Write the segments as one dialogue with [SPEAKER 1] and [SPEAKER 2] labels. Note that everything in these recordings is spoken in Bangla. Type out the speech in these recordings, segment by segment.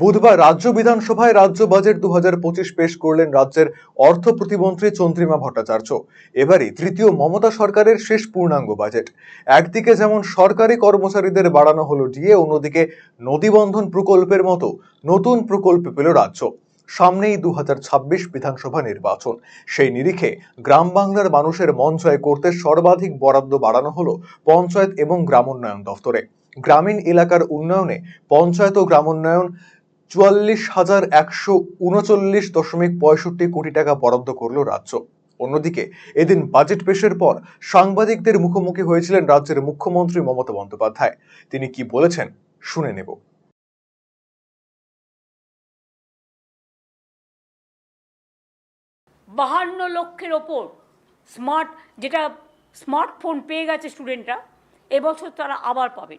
[SPEAKER 1] বুধবার রাজ্য বিধানসভায় রাজ্য বাজেট দু হাজার পঁচিশ পেশ করলেন রাজ্যের অর্থ প্রতিমন্ত্রী চন্দ্রিমা ভট্টাচার্য। এবারই তৃতীয় মমতা সরকারের শেষ পূর্ণাঙ্গ বাজেট। একদিকে যেমন সরকারি কর্মচারীদের বাড়ানো হলো ডিএ, অন্যদিকে নদীবন্ধন প্রকল্পের মতো নতুন প্রকল্প পেল রাজ্য। সামনেই দু হাজার ছাব্বিশ বিধানসভা নির্বাচন। সেই নিরিখে গ্রাম বাংলার মানুষের মন জয় করতে সর্বাধিক বরাদ্দ বাড়ানো হলো পঞ্চায়েত এবং গ্রামোন্নয়ন দফতরে। গ্রামীণ এলাকার উন্নয়নে পঞ্চায়েত ও গ্রামোন্নয়ন চুয়াল্লিশ হাজার একশো উনচল্লিশ দশমিক পঁয়ষট্টি কোটি টাকা বরাদ্দ করল রাজ্য। অন্যদিকে, এদিন বাজেট পেশের পর সাংবাদিকদের মুখোমুখি হয়েছিলেন রাজ্যের মুখ্যমন্ত্রী মমতা বন্দ্যোপাধ্যায়। তিনি কি বলেছেন, শুনে নেব।
[SPEAKER 2] বাহান্ন লক্ষের ওপর স্মার্ট, যেটা স্মার্টফোন পেয়ে গেছে স্টুডেন্টরা, এবছর তারা আবার পাবে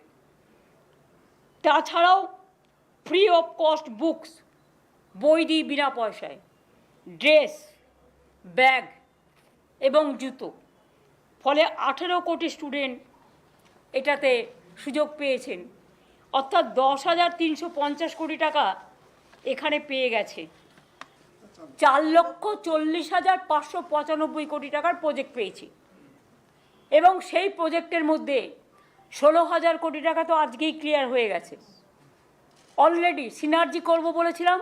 [SPEAKER 2] তাছাড়াও ফ্রি অফ কস্ট বুকস বই দিই বিনা পয়সায়, ড্রেস, ব্যাগ এবং জুতো। ফলে আঠেরো কোটি স্টুডেন্ট এটাতে সুযোগ পেয়েছেন। অর্থাৎ দশ হাজার তিনশো পঞ্চাশ কোটি টাকা এখানে পেয়ে গেছে। চার লক্ষ চল্লিশ হাজার পাঁচশো পঁচানব্বই কোটি টাকার প্রজেক্ট পেয়েছি। এবং সেই প্রজেক্টের মধ্যে ষোলো হাজার কোটি টাকা তো আজকেই ক্লিয়ার হয়ে গেছে। অলরেডি সিনার্জি করব বলেছিলাম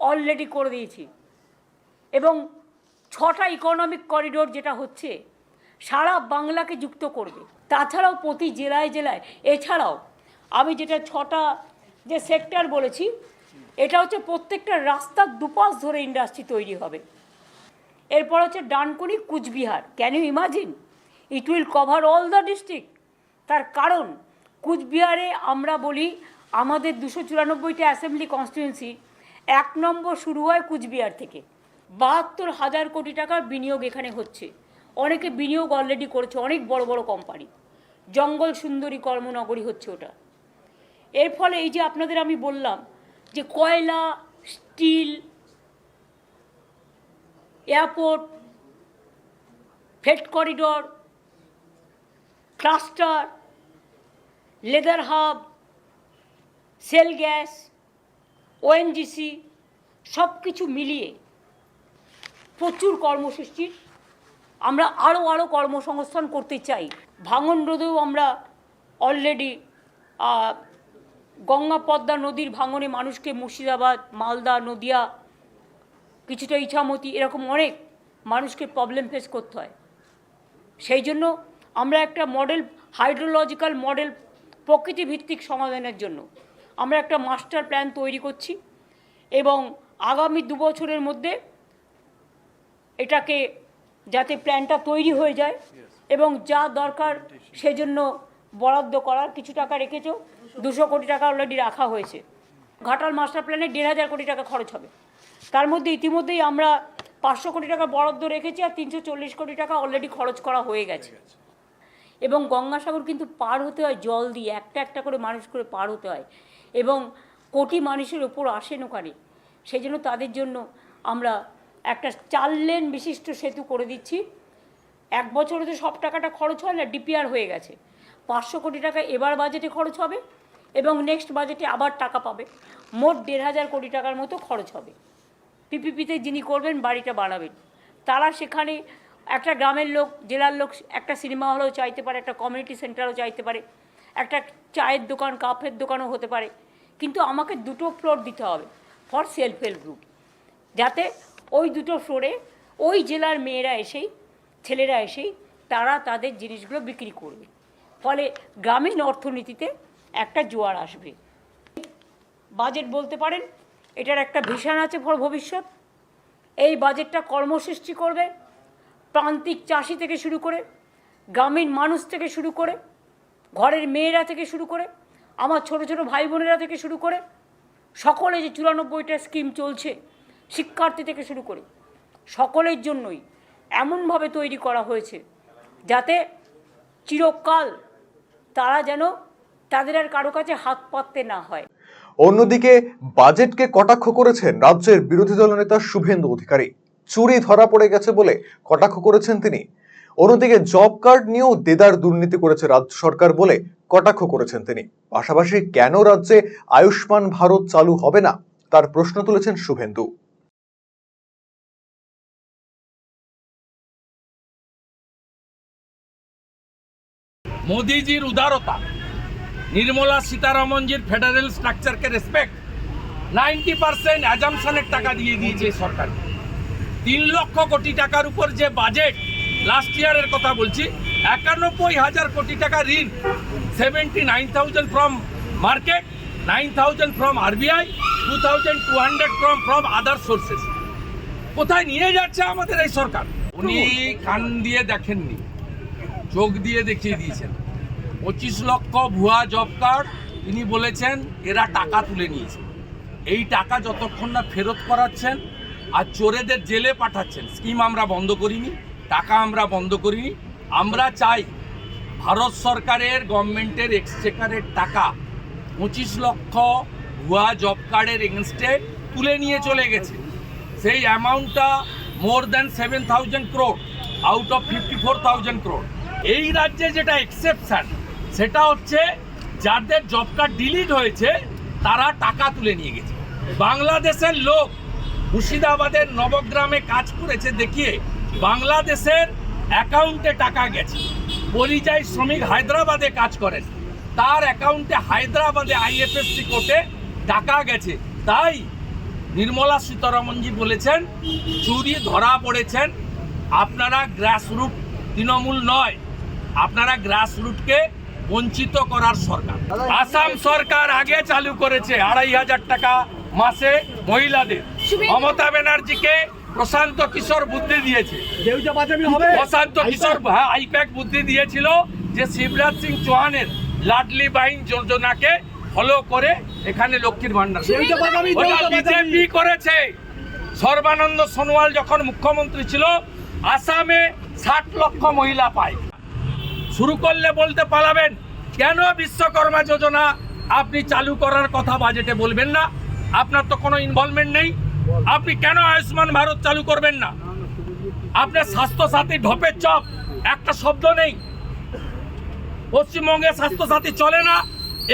[SPEAKER 2] অলরেডি করে দিয়েছি। এবং ছটা ইকোনমিক করিডোর যেটা হচ্ছে, সারা বাংলাকে যুক্ত করবে। তাছাড়াও প্রতি জেলায় জেলায়, এছাড়াও আমি যেটা ছটা যে সেক্টর বলেছি, এটা হচ্ছে প্রত্যেকটা রাস্তার দুপাশ ধরে ইন্ডাস্ট্রি তৈরি হবে। এরপর হচ্ছে Dankuni Cooch Behar. Can you imagine it will cover all the district তার কারণ, কুচবিহারে আমরা বলি আমাদের দুশো চুরানব্বইটা অ্যাসেম্বলি কনস্টিটিউয়েন্সি এক নম্বর শুরু হয় কুচবিহার থেকে। বাহাত্তর হাজার কোটি টাকার বিনিয়োগ এখানে হচ্ছে। অনেকে বিনিয়োগ অলরেডি করেছে, অনেক বড় বড় কোম্পানি জঙ্গল সুন্দরী কর্মনগরী হচ্ছে ওটা। এর ফলে এই যে আপনাদের আমি বললাম যে কয়লা, steel, airport freight corridor, cluster, leather hub shale gas ONGC সব কিছু মিলিয়ে প্রচুর কর্মসূচির আমরা আরও আরও কর্মসংস্থান করতে চাই। ভাঙন রোধেও আমরা অলরেডি গঙ্গা পদ্মা নদীর ভাঙনে মানুষকে মুর্শিদাবাদ, মালদা, নদিয়া, কিছুটা ইছামতি এরকম অনেক মানুষকে প্রবলেম ফেস করতে হয়। সেই জন্য আমরা একটা মডেল হাইড্রোলজিক্যাল মডেল প্রকৃতিভিত্তিক সমাধানের জন্য আমরা একটা মাস্টার প্ল্যান তৈরি করছি এবং আগামী দু বছরের মধ্যে এটাকে যাতে প্ল্যানটা তৈরি হয়ে যায় এবং যা দরকার সেজন্য বরাদ্দ করার কিছু টাকা রেখেছো, দুশো কোটি টাকা অলরেডি রাখা হয়েছে। ঘাটাল মাস্টার প্ল্যানে দেড় হাজার কোটি টাকা খরচ হবে। তার মধ্যে ইতিমধ্যেই আমরা পাঁচশো কোটি টাকা বরাদ্দ রেখেছি আর তিনশো চল্লিশ কোটি টাকা অলরেডি খরচ করা হয়ে গেছে। এবং গঙ্গাসাগর কিন্তু পার হতে হয় জল দিয়ে, একটা একটা করে মানুষ করে পার হতে হয়। এবং কোটি মানুষের ওপর আসেন ওখানে সেই জন্য তাদের জন্য আমরা একটা চার লেন বিশিষ্ট সেতু করে দিচ্ছি। এক বছরে তো সব টাকাটা খরচ হয় না, ডিপিআর হয়ে গেছে। পাঁচশো কোটি টাকা এবার বাজেটে খরচ হবে এবং নেক্সট বাজেটে আবার টাকা পাবে। মোট দেড় হাজার কোটি টাকার মতো খরচ হবে। পিপিপিতে যিনি করবেন, বাড়িটা বানাবেন। তারা সেখানে একটা গ্রামের লোক, জেলার লোক, একটা সিনেমা হলেও চাইতে পারে, একটা কমিউনিটি সেন্টারও চাইতে পারে। একটা চায়ের দোকান কাপের দোকানও হতে পারে। কিন্তু আমাকে দুটো ফ্লোর দিতে হবে ফর সেলফ হেল্প গ্রুপ যাতে ওই দুটো ফ্লোরে ওই জেলার মেয়েরা এসেই, ছেলেরা এসেই তারা তাদের জিনিসগুলো বিক্রি করবে। ফলে গ্রামীণ অর্থনীতিতে একটা জোয়ার আসবে। বাজেট বলতে পারেন, এটার একটা ভিশন আছে ফর ভবিষ্যৎ। এই বাজেটটা কর্মসৃষ্টি করবে, প্রান্তিক চাষি থেকে শুরু করে, গ্রামীণ মানুষ থেকে শুরু করে ঘরের মেয়েরা থেকে শুরু করে, আমার ছোট ছোট ভাই বোনেরা থেকে শুরু করে, সকলে যে চুরানব্বইটা স্কিম চলছে, শিক্ষার্থী থেকে শুরু করে, সকলের জন্যই এমনভাবে তৈরি করা হয়েছে যাতে চিরকাল তারা যেন তাদের আর কারও কাছে হাত পাততে না হয়।
[SPEAKER 1] অন্যদিকে বাজেটকে কটাক্ষ করেছেন রাজ্যের বিরোধী দলনেতা শুভেন্দু অধিকারী। চুরি ধরা পড়ে গেছে বলে কটাক্ষ করেছেন তিনি। অন্যদিকে জব কার্ড নিয়েও দেদার দুর্নীতি করেছে রাজ্য সরকার বলে কটাক্ষ করেছেন তিনি। পাশাপাশি কেন রাজ্যে আয়ুষ্মান ভারত চালু হবে না? তার প্রশ্ন তুলেছেন শুভেন্দু।
[SPEAKER 3] মোদিজির উদারতা, নির্মলা সীতারামনজির ফেডারেল স্ট্রাকচারকে রেসপেক্ট নাইনটি পার্সেন্ট অ্যাজামশনের টাকা দিয়ে দিয়েছে সরকার। তিন লক্ষ কোটি টাকার উপর যে বাজেট লাস্ট ইয়ারের কথা বলছি, একানব্বই হাজার কোটি টাকা ঋণ seventy nine thousand from market nine thousand from RBI two thousand two hundred from from other sources কোথায় নিয়ে যাচ্ছে আমাদের এই সরকার? উনি কান দিয়ে দেখেননি, চোখ দিয়ে দেখিয়ে দিয়েছেন। পঁচিশ লক্ষ ভুয়া জব কার্ড তিনি বলেছেন এরা টাকা তুলে নিয়েছে। এই টাকা যতক্ষণ না ফেরত করাচ্ছেন আর চোরেদের জেলে পাঠাচ্ছেন স্কিম আমরা বন্ধ করিনি। টাকা আমরা বন্ধ করিনি। আমরা চাই ভারত সরকারের গভর্নমেন্টের এক্সচেকারের টাকা পঁচিশ লক্ষ ভুয়া জব কার্ডের এগেনস্টে তুলে নিয়ে চলে গেছে। সেই অ্যামাউন্টটা more than seven thousand crore out of fifty four thousand crore এই রাজ্যে যেটা এক্সেপশান সেটা হচ্ছে যাদের জব কার্ড ডিলিট হয়েছে, তারা টাকা তুলে নিয়ে গেছে। বাংলাদেশের লোক মুর্শিদাবাদের নবগ্রামে কাজ করেছে দেখিয়ে বাংলাদেশের অ্যাকাউন্টে টাকা গেছে। পরিযায়ী শ্রমিক হায়দ্রাবাদে কাজ করেন। তার অ্যাকাউন্টে হায়দ্রাবাদে আইএফএসসি কোর্টে টাকা গেছে। তাই নির্মলা সীতারামনজি বলেছেন চুরি ধরা পড়েছেন। আপনারা গ্রাসরুট তৃণমূল নয় আপনারা গ্রাসরুটকে বঞ্চিত করার সরকার। আসাম সরকার আগে চালু করেছে আড়াই হাজার টাকা মাসে মহিলাদের। মমতা ব্যানার্জিকে প্রশান্ত কিশোর বুদ্ধি দিয়েছে। প্রশান্ত কিশোর হ্যাঁ, আইপ্যাক বুদ্ধি দিয়েছিল যে শিবরাজ সিং চৌহানের লাডলি বাইন যোজনাকে ফলো করে এখানে লক্ষ্মীর ভান্ডার বিজেপি করেছে। সর্বানন্দ সোনোয়াল যখন মুখ্যমন্ত্রী ছিল আসামে ষাট লক্ষ মহিলা পায়। শুরু করলে বলতে পালাবেন কেন বিশ্বকর্মা যোজনা আপনি চালু করার কথা বাজেটে বলবেন না? আপনার তো কোনো ইনভলভমেন্ট নেই। আপনি কেন আয়ুষ্মান ভারত চালু করবেন না? আপনার স্বাস্থ্যসাথী ঢপের চপ একটা শব্দ নেই। পশ্চিমবঙ্গে স্বাস্থ্যসাথী চলে না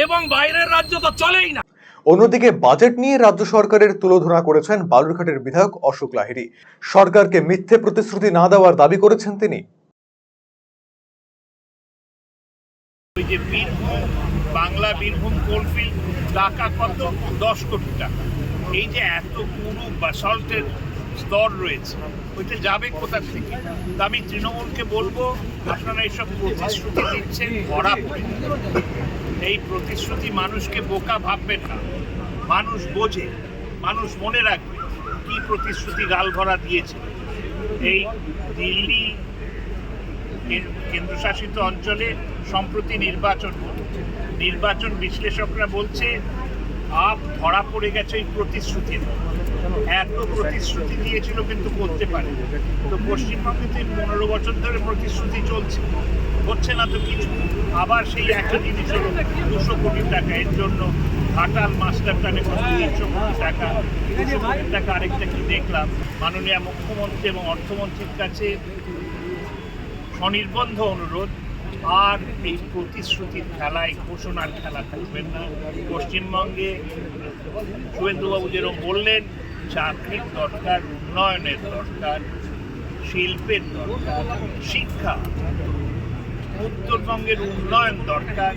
[SPEAKER 3] এবং বাইরের রাজ্য তো চলেই না।
[SPEAKER 1] অন্যদিকে বাজেট নিয়ে রাজ্য সরকারের তুলোধনা করেছেন বালুরঘাটের বিধায়ক অশোক লাহিড়ী। সরকারকে মিথ্যে প্রতিশ্রুতি না দেওয়ার দাবি করেছেন তিনি।
[SPEAKER 4] বীরভূম বাংলা বীরভূম কোলফিল্ড টাকা কত? দশ কোটি টাকা। এই যে এত পুরু বাসল্টের স্তর রয়েছে, ওইটা যাবে কোথা থেকে? আমি তৃণমূলকে বলব, আপনারা এইসব প্রতিশ্রুতি দিচ্ছেন, ভরা পড়ে। এই প্রতিশ্রুতি মানুষকে বোকা ভাববেন না। মানুষ বোঝে, মানুষ মনে রাখবে কি প্রতিশ্রুতি গাল ভরা দিয়েছে। এই দিল্লি কেন্দ্রশাসিত অঞ্চলে সম্প্রতি নির্বাচন। নির্বাচন বিশ্লেষকরা বলছে আপ ধরা পড়ে গেছে এই প্রতিশ্রুতির। এত প্রতিশ্রুতি দিয়েছিল কিন্তু করতে পারে তো পশ্চিমবঙ্গে তো পনেরো বছর ধরে প্রতিশ্রুতি চলছে। হচ্ছে না তো কিছু। আবার সেই একই জিনিস হলো দুশো কোটি টাকা। এর জন্য ঘাটাল মাস্টার প্ল্যানে তিনশো কোটি টাকা। দুশো কোটি টাকা আরেকটা কি দেখলাম? মাননীয় মুখ্যমন্ত্রী এবং অর্থমন্ত্রীর কাছে স্বনির্বন্ধ অনুরোধ। আর এই প্রতিশ্রুতির খেলায় ঘোষণার খেলা থাকবেন না। পশ্চিমবঙ্গে শুভেন্দুবাবু যেরকম বললেন, চাকরির দরকার, উন্নয়নের দরকার, শিল্পের দরকার, শিক্ষা, উত্তরবঙ্গের উন্নয়ন দরকার।